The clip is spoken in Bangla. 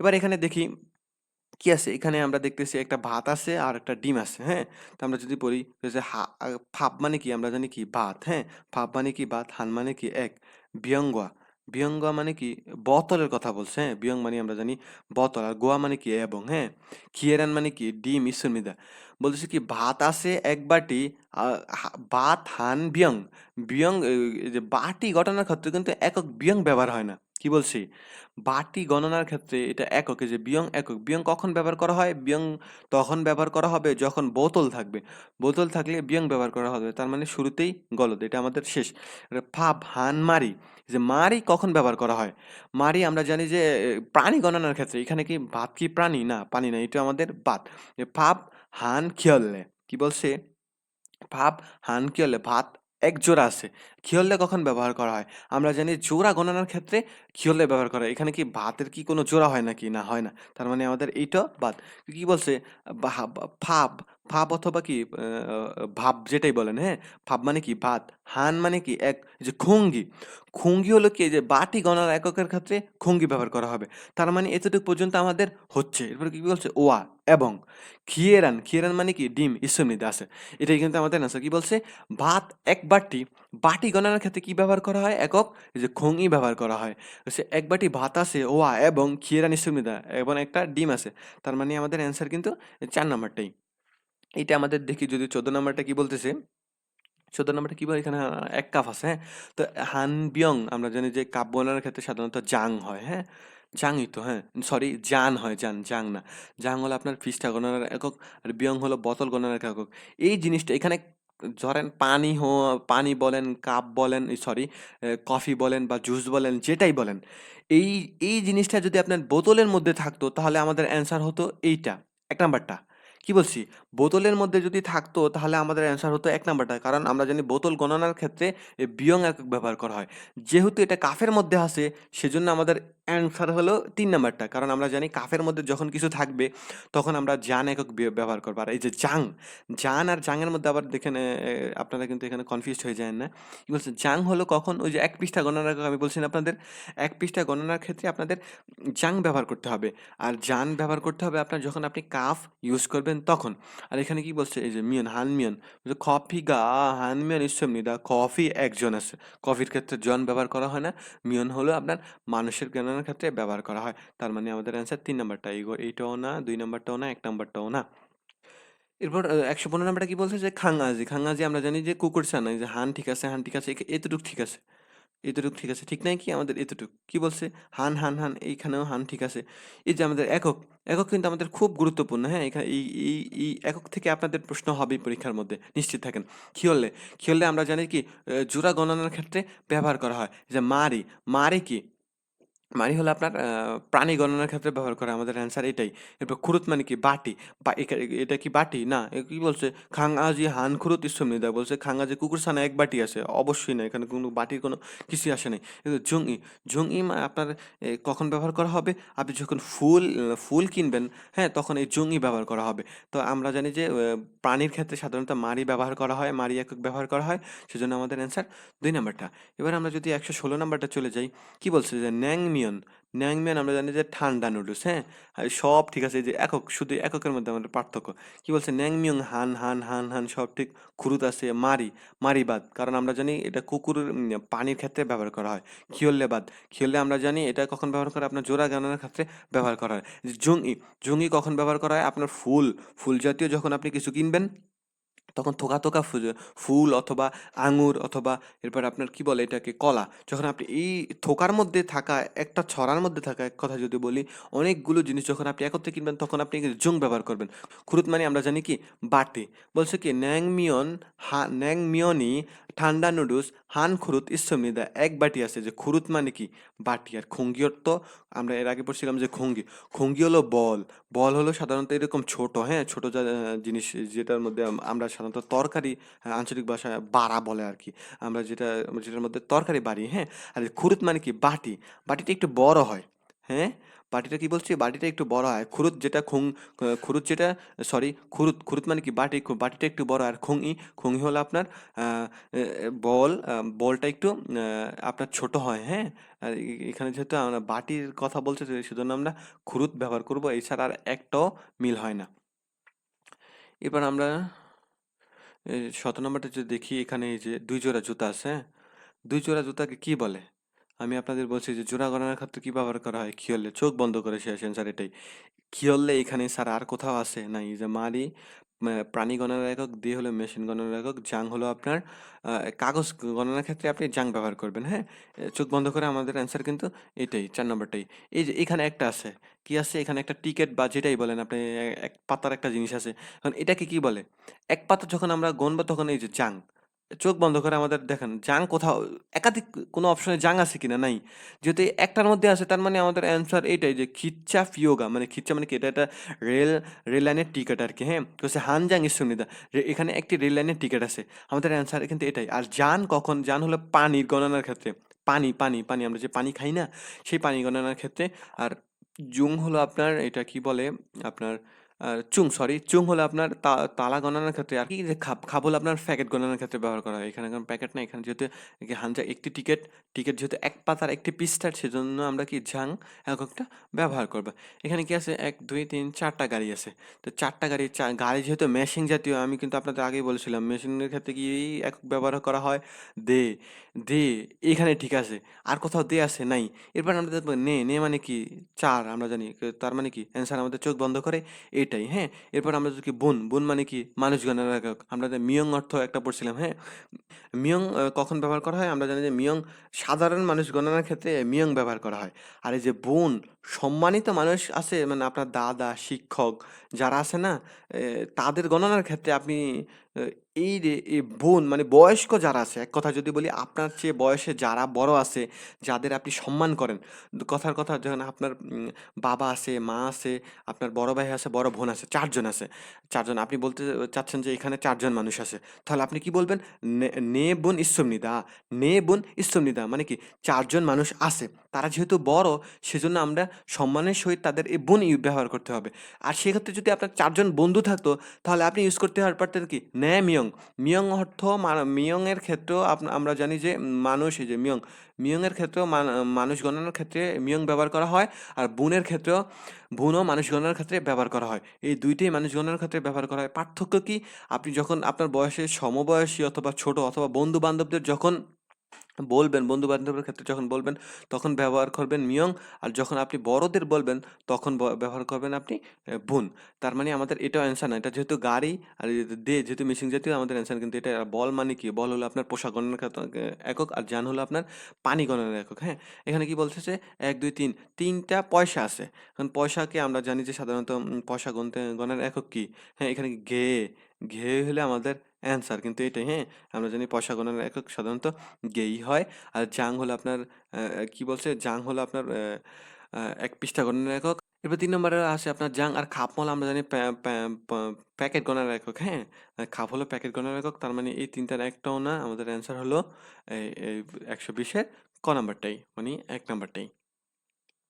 এবার এখানে দেখি কি আছে? এখানে আমরা দেখতেছি একটা ভাত আছে আর একটা ডিম আছে হ্যাঁ? তো আমরা যদি হা ফাপ মানে কি? আমরা জানি কি? ভাত হ্যাঁ? ফাপ মানে কি? ভাত, হান মানে কি? এক। বিয়ঙ্গা। বিয়ঙ্গা মানে কি? বতলের কথা বলছে হ্যাঁ? বিয়ং মানে আমরা জানি বতল আর গোয়া মানে কি? এবং হ্যাঁ? খিয়েরান মানে কি? ডিম ইসুমিদা বলতেছে কি? ভাত আছে এক বাটি ভাত, হান বিয়ং বিয়ং যে বাটি গঠনের ক্ষেত্রে কিন্তু একক বিয়ং ব্যবহার হয় না। কি বলছি? বাটি গণনার ক্ষেত্রে এটা একক যে বিয়ং একক, বিয়ং কখন ব্যবহার করা হয়? বিয়ং তখন ব্যবহার করা হবে যখন বোতল থাকবে। বোতল থাকলে বিয়ং ব্যবহার করা হবে, তার মানে শুরুতেই গলদ, এটা আমাদের শেষ। ফাপ, হান, মারি যে মারি কখন ব্যবহার করা হয়? মারি আমরা জানি যে প্রাণী গণনার ক্ষেত্রে, এখানে কি ভাত কি প্রাণী? না, পানি না, এটা আমাদের বাত। ফাপ, হান, খিয়ল্লে, কি বলছে? ভাব হান কি হলে ভাত এক জোড়া আছে। খিয়লে কখন ব্যবহার করা হয়? আমরা জানি জোড়া গণনার ক্ষেত্রে খিয়লে ব্যবহার করা হয়। এখানে কি ভাতের কি কোনো জোড়া হয় নাকি? না, হয় না। তার মানে আমাদের এইটা বাদ। কি বলছে? ভা- ভাব অথবা কি ভাব যেটাই বলেন হ্যাঁ? ভাব মানে কি? ভাত। হান মানে কি? এক যে খুঙ্গি। খুঙ্গি হলো কি? যে বাটি গণনার এককের ক্ষেত্রে খুঙ্গি ব্যবহার করা হবে। তার মানে এতটুকু পর্যন্ত আমাদের হচ্ছে। এরপর কি বলছে? ওয়া, এবং খিয়েরান খিয়েরান মানে কি? ডিম ইসমনিতে আছে। এটাই কিন্তু আমাদের আনসার কি বলছে? ভাত এক বাটি। বাটি গণনার ক্ষেত্রে কি ব্যবহার করা হয়? একক যে খোঙি ব্যবহার করা হয়। সে এক বাটি ভাত আছে, ওয়া, এবং খিয়েরান ইসমনিদা এবং একটা ডিম আছে। তার মানে আমাদের অ্যান্সার কিন্তু চার নাম্বারটাই। এটা আমাদের দেখি যদি চোদ্দ নাম্বারটা কি বলতেছে? চোদ্দ নাম্বারটা কি বলে? এখানে এক কাপ আছে হ্যাঁ? তো হান বিয়ং, আমরা জানি যে কাপ বোনার ক্ষেত্রে সাধারণত জাং হয় হ্যাঁ? জাংই তো হ্যাঁ? সরি, জান হয়, জান, জাং না। জাং হলো আপনার ফিসটা গণনার একক, আর বিয়ং হলো বোতল গণনার একক। এই জিনিসটা এখানে ধরেন পানি হো, পানি বলেন, কাপ বলেন সরি কফি বলেন বা জুস বলেন, যেটাই বলেন, এই এই জিনিসটা যদি আপনার বোতলের মধ্যে থাকতো, তাহলে আমাদের অ্যান্সার হতো এইটা, এক নাম্বারটা। কি বলছি? বোতলের মধ্যে যদি থাকতো, তাহলে আমাদের অ্যান্সার হতো এক নাম্বারটা। কারণ আমরা জানি বোতল গণনার ক্ষেত্রে বিয়ং একক ব্যবহার করা হয়। যেহেতু এটা কাফের মধ্যে আসে সেজন্য আমাদের অ্যান্সার হলো তিন নাম্বারটা। কারণ আমরা জানি কাফের মধ্যে যখন কিছু থাকবে, তখন আমরা জান একক ব্যবহার করব। আর এই যে জাং, জান আর জাংয়ের মধ্যে আবার দেখেন আপনারা কিন্তু এখানে কনফিউজ হয়ে যায় না। কি বলছে? জাং হলো কখন ওই যে এক পৃষ্ঠা গণনার একক, আমি বলছি আপনাদের, এক পৃষ্ঠা গণনার ক্ষেত্রে আপনাদের জাং ব্যবহার করতে হবে। আর জান ব্যবহার করতে হবে আপনার যখন আপনি কাফ ইউজ করবেন তখন? আর এখানে কি বলছে? এই যে মিয়ন হান মিয়ন। বলছে, কফি গা হান মিয়ন ইসেমনি দা কফি একজন আছে। কফির ক্ষেত্রে জন ব্যবহার করা হয় না মিয়ন হলো আপনার মানুষের জ্ঞানের ক্ষেত্রে ব্যবহার করা হয়। তার মানে আমাদের অ্যান্সার তিন নাম্বারটা এইটাও না দুই নাম্বারটাও না এক নাম্বারটাও না। এরপর একশো পনেরো নাম্বারটা কি বলছে যে খাঙ্গাজি খাঙ্গাজি আমরা জানি যে কুকুর ছানা যে হান ঠিক আছে হান ঠিক আছে এতটুক ঠিক আছে। এতটুক ঠিক আছে, ঠিক নাই কি? আমাদের এতটুক। কি বলছে? হান হান হান, এইখানেও হান ঠিক আছে। এই যে আমাদের একক একক কিন্তু আমাদের খুব গুরুত্বপূর্ণ হ্যাঁ? এখানে এই এই এই একক থেকে আপনাদের প্রশ্ন হবেই পরীক্ষার মধ্যে, নিশ্চিত থাকেন। খিয়লে হলে? আমরা জানি কি জোড়া গণনার ক্ষেত্রে ব্যবহার করা হয়। যে মারি মারি কি? মারি হলো আপনার প্রাণী গণনার ক্ষেত্রে ব্যবহার করা আমাদের অ্যান্সার এটাই। এরপর খুরুত মানে কি? বাটি। বা এটা কি বাটি? না কি বলছে? খাঙ্গাজি হান খুরুত ইসমনিদা বলছে খাঙ্গাজি কুকুর ছানা এক বাটি আছে। অবশ্যই না, এখানে কোনো বাটির কোনো কিছুই আসে নাই। কিন্তু জুংই মা- আপনার কখন ব্যবহার করা হবে? আপনি যখন ফুল ফুল কিনবেন হ্যাঁ তখন এই জুংই ব্যবহার করা হবে। তো আমরা জানি যে প্রাণীর ক্ষেত্রে সাধারণত মারি ব্যবহার করা হয় মারি একক ব্যবহার করা হয়, সেজন্য আমাদের অ্যান্সার দুই নাম্বারটা। এবার আমরা যদি একশো ষোলো নাম্বারটা চলে যাই, কি বলছে? যে ন্যাংমিয়ন ন্যাংমিয়ন আমরা জানি যে ঠান্ডা নুডলস হ্যাঁ? সব ঠিক আছে যে একক, শুধু এককের মধ্যে আমাদের পার্থক্য। কি বলছে? ন্যাংমিয়ং হান হান হান হান সব ঠিক খুরুত আছে, মারি মারিবাদ কারণ আমরা জানি এটা কুকুর পানির ক্ষেত্রে ব্যবহার করা হয় খিয়ল্লে বাদ। খিয়ল্লে আমরা জানি এটা কখন ব্যবহার করা? আপনার জোড়া গানার ক্ষেত্রে ব্যবহার করা হয়। জুংই জুংই কখন ব্যবহার করা হয়? আপনার ফুল ফুল জাতীয় যখন আপনি কিছু কিনবেন তখন থোকা থোকা ফুল অথবা আঙুর অথবা এরপর আপনার কি বলে এটাকে? কলা। যখন আপনি এই থোকার মধ্যে থাকা, একটা ছড়ার মধ্যে থাকা এক কথা যদি বলি, অনেকগুলো জিনিস যখন আপনি একত্রে কিনবেন, তখন আপনি জং ব্যবহার করবেন। খুরুত মানে আমরা জানি কি? বাটে। বলছে কি? ন্যাংমিয়ন হা, ন্যাংমিয়নি ঠান্ডা নুডলস, হান খুরুত ইসমনিদা এক বাটি আছে যে খুরুত মানে কি? বাটি। আর খুঙ্গিয়র তো আমরা এর আগে পড়ছিলাম যে খুঙ্গি। খুঙ্গি হলো বল। বল হলো সাধারণত এরকম ছোট হ্যাঁ? ছোট জিনিস যেটার মধ্যে আমরা সাধারণত তরকারি আঞ্চলিক ভাষায় বাড়া বলে আর কি। আমরা যেটা, যেটার মধ্যে তরকারি বাড়ি হ্যাঁ? আর খুরুত মানে কি? বাটি। বাটিটা একটু বড় হয় হ্যাঁ? বাটিটা কি বলছি? বাটিটা একটু বড় হয়। খুরুত যেটা খুং খুরুত যেটা সরি খুরুত খুরুত মানে কি? বাটি বাটিটা একটু বড় আর খুঙি খুঙি হলো আপনার বল বলটা একটু আপনার ছোট হয় হ্যাঁ? আর এখানে যেহেতু আমরা বাটির কথা বলছে সেজন্য আমরা খুরুত ব্যবহার করব। এছাড়া আর একটাও মিল হয় না। এবার আমরা শত নম্বরটা যদি দেখি, এখানে এই যে দুই জোড়া জুতা আছে হ্যাঁ? দুই জোড়া জুতাকে কি বলে? আমি আপনাদের বলছি যে জোড়া গণনার ক্ষেত্রে কি ব্যবহার করা হয়? খিয়লে চোখ বন্ধ করে শেষ অ্যান্সার এটাই। খিয়লে এখানে স্যার আর কোথাও আছে? নাই যে মারি প্রাণী গণনার একক দিয়ে হলো মেশিন গণনার একক জাং হলো আপনার কাগজ গণনার ক্ষেত্রে আপনি জাং ব্যবহার করবেন হ্যাঁ? চোখ বন্ধ করে আমাদের অ্যান্সার কিন্তু এটাই, চার নম্বরটাই। এই যে এখানে একটা আছে। কি আছে? এখানে একটা টিকেট বা যেটাই বলেন আপনি, এক পাতার একটা জিনিস আছে। এখন এটাকে কি বলে? এক পাতা যখন আমরা গণবো তখন এই যে জাং চোখ বন্ধ করে আমাদের দেখেন, জাং কোথাও, একাধিক কোনো অপশনে জাং আছে কিনা? নাই। যেহেতু একটার মধ্যে আছে, তার মানে আমাদের অ্যান্সার এইটাই যে খিচ্চা ফিয়োগা মানে খিচ্চা মানে কি? এটা একটা রেল রেল লাইনের টিকিট আর কি হ্যাঁ? তো সে হানজাং ইসুনিদা এখানে একটি রেল লাইনের টিকিট আছে। আমাদের অ্যান্সার কিন্তু এটাই। আর যান কখন? যান হলো পানির গণনার ক্ষেত্রে। পানি পানি পানি, আমরা যে পানি খাই না, সেই পানি গণনার ক্ষেত্রে। আর জুং হলো আপনার, এটা কি বলে? আপনার চুং সরি চুং হলো আপনার তালা গণনার ক্ষেত্রে আর কি খাপ খাপ হলো আপনার প্যাকেট গণনার ক্ষেত্রে ব্যবহার করা হয়। এখানে কোনো প্যাকেট না এখানে যেহেতু হানজা একটি টিকিট টিকিট যেহেতু এক পাতার একটি পৃষ্ঠার, সেজন্য আমরা কি ঝাং এককটা ব্যবহার করব। এখানে কি আছে? এক, দুই, তিন, চারটা গাড়ি আছে। তো চারটা গাড়ি গাড়ি যেহেতু মেশিন জাতীয়, আমি কিন্তু আপনাদের আগেই বলেছিলাম মেশিনের ক্ষেত্রে কি একক ব্যবহার করা হয়? দে দে, এখানে ঠিক আছে। আর কোথাও দে আছে? নাই। এরপর আমরা দেখব নে নে মানে কি? চার, আমরা জানি। তার মানে কি? অ্যান্সার আমাদের চোখ বন্ধ করে এটাই হ্যাঁ? এরপর আমরা যদি বোন বোন মানে কি? মানুষ একক। আমরা যে মিয়ং অর্থ একটা পড়ছিলাম হ্যাঁ? মিয়ং কখন ব্যবহার করা হয়? আমরা জানি যে মিয়ং সাধারণ মানুষ গণনার ক্ষেত্রে মিয়ং ব্যবহার করা হয়। আর এই যে বোন, সম্মানিত মানুষ আছে মানে আপনার দাদা, শিক্ষক যারা আছে না তাদের গণনার ক্ষেত্রে আপনি এই বোন মানে বয়স্ক যারা আছে, এক কথা যদি বলি আপনার চেয়ে বয়সে যারা বড় আছে, যাদের আপনি সম্মান করেন কথার কথা যখন আপনার বাবা আছে, মা আছে, আপনার বড় ভাই আছে, বড় বোন আছে, চারজন আছে, চারজন, আপনি বলতে চাচ্ছেন যে এখানে চারজন মানুষ আছে, তাহলে আপনি কি বলবেন? নে বোন ইসুমনিদা নে বোন ইসুমনিদা মানে কি চারজন মানুষ আছে, তারা যেহেতু বড়, সেজন্য আমরা সম্মানের সহিত তাদের এই বোন ব্যবহার করতে হবে, আর সেক্ষেত্রে যদি আপনার চারজন বন্ধু থাকতো, তাহলে আপনি ইউজ করতে পারতেন কি? ন্যায় মিয়ং। মিয়ং অর্থ মিয়ংয়ের ক্ষেত্রেও আমরা জানি যে মানুষ যে মিয়ং। মিয়ংয়ের ক্ষেত্রেও মান- মানুষ গণনার ক্ষেত্রে মিয়ং ব্যবহার করা হয় আর বোনের ক্ষেত্রেও বোনও মানুষ গণনার ক্ষেত্রে ব্যবহার করা হয়। এই দুইটাই মানুষ গণনার ক্ষেত্রে ব্যবহার করা হয়। পার্থক্য কি? আপনি যখন আপনার বয়সে সমবয়সী অথবা ছোট অথবা বন্ধু বান্ধবদের যখন বলবেন বন্ধু বান্ধবের ক্ষেত্রে যখন বলবেন, তখন ব্যবহার করবেন মিয়ং। আর যখন আপনি বড়দের বলবেন, তখন ব্যবহার করবেন আপনি বুন। তার মানে আমাদের এটাও অ্যান্সার না। এটা যেহেতু গাড়ি আর দে, যেহেতু মেশিন জাতীয়, আমাদের অ্যান্সার কিন্তু এটা বল মানে কি? বল হলো আপনার পোশাক গণনার একক আর যান হলো আপনার পানি গণনার একক হ্যাঁ? এখানে কি বলছে যে এক, দুই, তিন, তিনটা পয়সা আছে। এখন পয়সাকে আমরা জানি যে সাধারণত পয়সা গণতে, গণার একক কি? হ্যাঁ এখানে ঘে ঘে হলে আমাদের অ্যান্সার কিন্তু এটাই হ্যাঁ? আমরা জানি পয়সা গণনার একক সাধারণত গেই হয়। আর জাং হলো আপনার কি বলছে? জাং হলো আপনার এক পৃষ্ঠা গণনার একক। এরপর তিন নম্বরে আছে আপনার জাং আর খাপ মল আমরা জানি প্যাকেট গণনার একক হ্যাঁ? খাপ হলো প্যাকেট গণনার একক, তার মানে এই তিনটার একটাও না, আমাদের অ্যান্সার হলো একশো বিশের ক নাম্বারটাই মানে এক নাম্বারটাই।